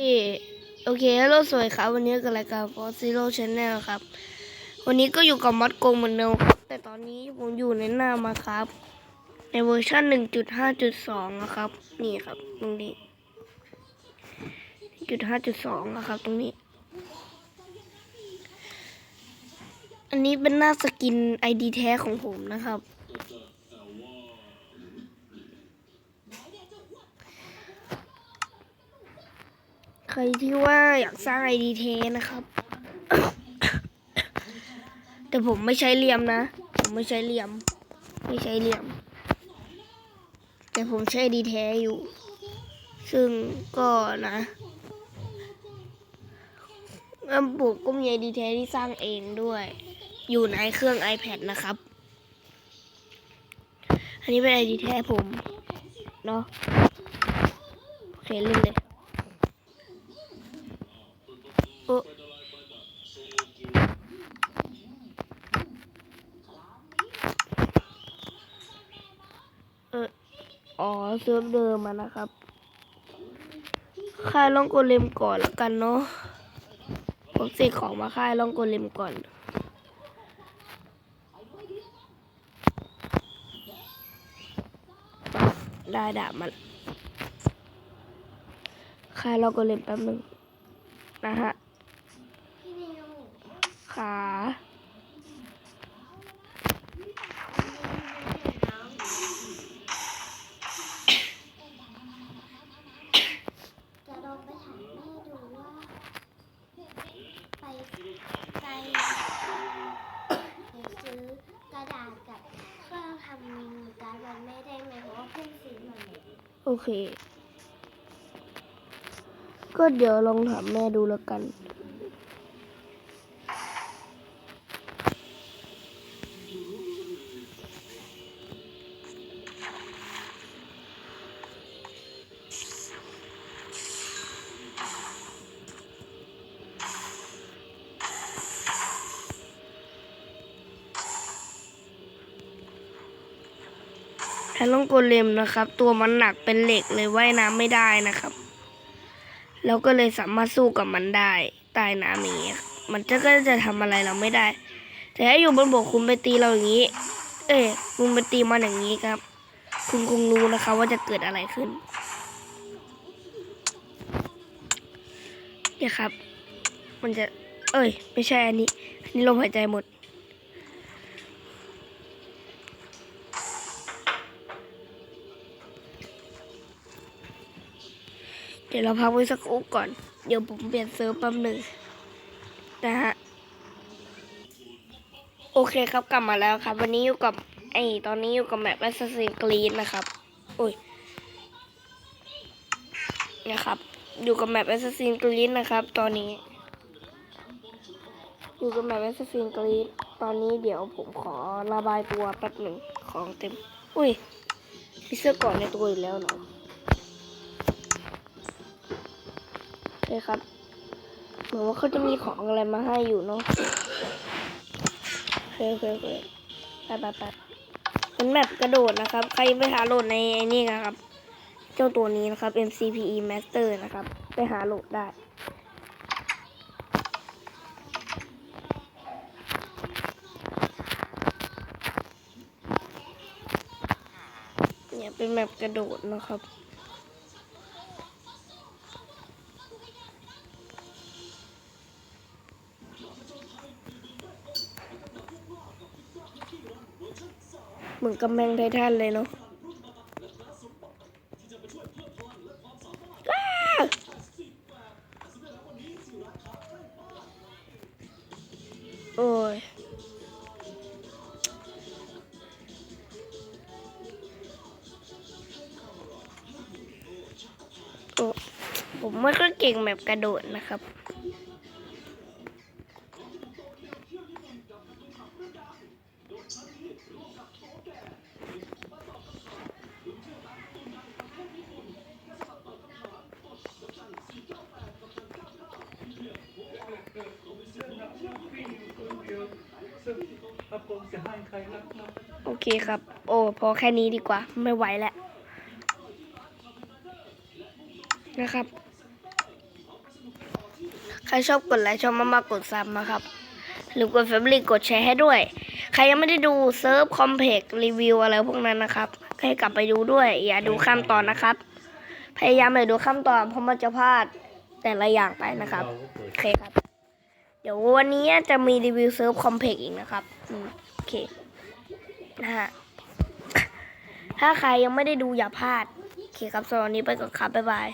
เอ่อโอเคฮัลโหลสวัสดีครับ วันนี้กับรายการ For Zero Channel ครับ วันนี้ก็อยู่กับมอดโกงเหมือนเดิมครับ แต่ตอนนี้ผมอยู่ในหน้ามาครับ ในเวอร์ชัน1.5.2 นะครับ นี่ครับ ตรงนี้1.5.2นะครับ ตรงนี้ อันนี้เป็นหน้าสกิน ID แท้ของผมนะครับ ใครที่ว่าอยากสร้างไอดีเทนะครับ แต่ผมไม่ใช้เหลี่ยมนะ ผมไม่ใช้เหลี่ยม ไม่ใช้เหลี่ยม แต่ผมใช้ดีแท้อยู่ ซึ่งก็นะแล้วผมก็มีไอดีแท้ที่สร้างเองด้วย อยู่ในเครื่อง iPad นะครับ อันนี้เป็นไอดีแท้ผม เนาะโอเคเล่นเลย โอ้เอออ๋อเซิร์ฟเดิมมานะครับค่ายล่องโกเลมก่อนแล้วกันเนาะผมเสกของมาค่ายล่องโกเลมก่อนได้ดาบมาค่ายล่องโกเลมแป๊บหนึงนะฮะ ขา จะลองไปถามแม่ดูว่า ไปไปเดี๋ยวซื้อกระดาษกับเครื่องทำการดวันแม่ได้ไหมเพราะว่าเพิ่งซื้อมาโอเค ก็เดี๋ยวลองถามแม่ดูแล้วกัน แพลงโกเลมนะครับ ตัวมันหนักเป็นเหล็กเลยว่ายน้ำไม่ได้นะครับ แล้วก็เลยสามารถสู้กับมันได้ใต้น้ำอย่างนี้มันจะก็จะทำอะไรเราไม่ได้ แต่ถ้าอยู่บนบกคุณไปตีเราอย่างนี้ เอ้ยคุณไปตีมันอย่างนี้ครับ คุณคงรู้นะคะว่าจะเกิดอะไรขึ้นเนี่ยครับ มันจะ เอ้ย ไม่ใช่อันนี้ อันนี้ลมหายใจหมด ดี๋ยวเราพักไว้สักครู่ก่อน เดี๋ยวผมเปลี่ยนเซิร์ฟแป๊บหนึ่งนะฮะ โอเคครับกลับมาแล้วครับ วันนี้อยู่กับไอตอนนี้อยู่กับแมป Assassin's Creed นะครับโอ้ยนะครับ อยู่กับแมป Assassin's Creed นะครับ ตอนนี้ อยู่กับแมป Assassin's Creed ตอนนี้เดี๋ยวผมขอระบายตัวแป๊บหนึ่งของเต็ม อุ้ยมีเสื้อก่อนในตัวอีกแล้วเหรอ คครับ เหมือนว่าเขาจะมีของอะไรมาให้อยู่เนาะโอเคโอเคโอเคไปไปไปเป็นแมปกระโดดนะครับ ใครไปหาโหลดในไอ้นี่นะครับ เจ้าตัวนี้นะครับ MCPE Master นะครับ ไปหาโหลดได้เนี่ยเป็นแมปกระโดดนะครับ มือนกำแพงไททันเลยเนาะโอ้ยโอ้ผมไม่ค่อยเก่งแบบกระโดดนะครับ โอเคครับ โอ้พอแค่นี้ดีกว่า ไม่ไหวแล้ว นะครับ ใครชอบกดไลค์ชอบมากๆกดซับนะครับ หรือกดเฟซบุ๊กกดแชร์ให้ด้วย ใครยังไม่ได้ดูเซิร์ฟคอมเพกรีวิวอะไรพวกนั้นนะครับ ให้กลับไปดูด้วย อย่าดูข้ามตอนนะครับ พยายามอย่าดูข้ามตอนเพราะมันจะพลาดแต่ละอย่างไปนะครับ โอเคครับ เดี๋ยววันนี้จะมีรีวิวเซิร์ฟคอมเพกอีกนะครับโอเคนะฮะถ้าใครยังไม่ได้ดูอย่าพลาดโอเคครับสำหรับวันนี้ไปก่อนครับบ๊ายบาย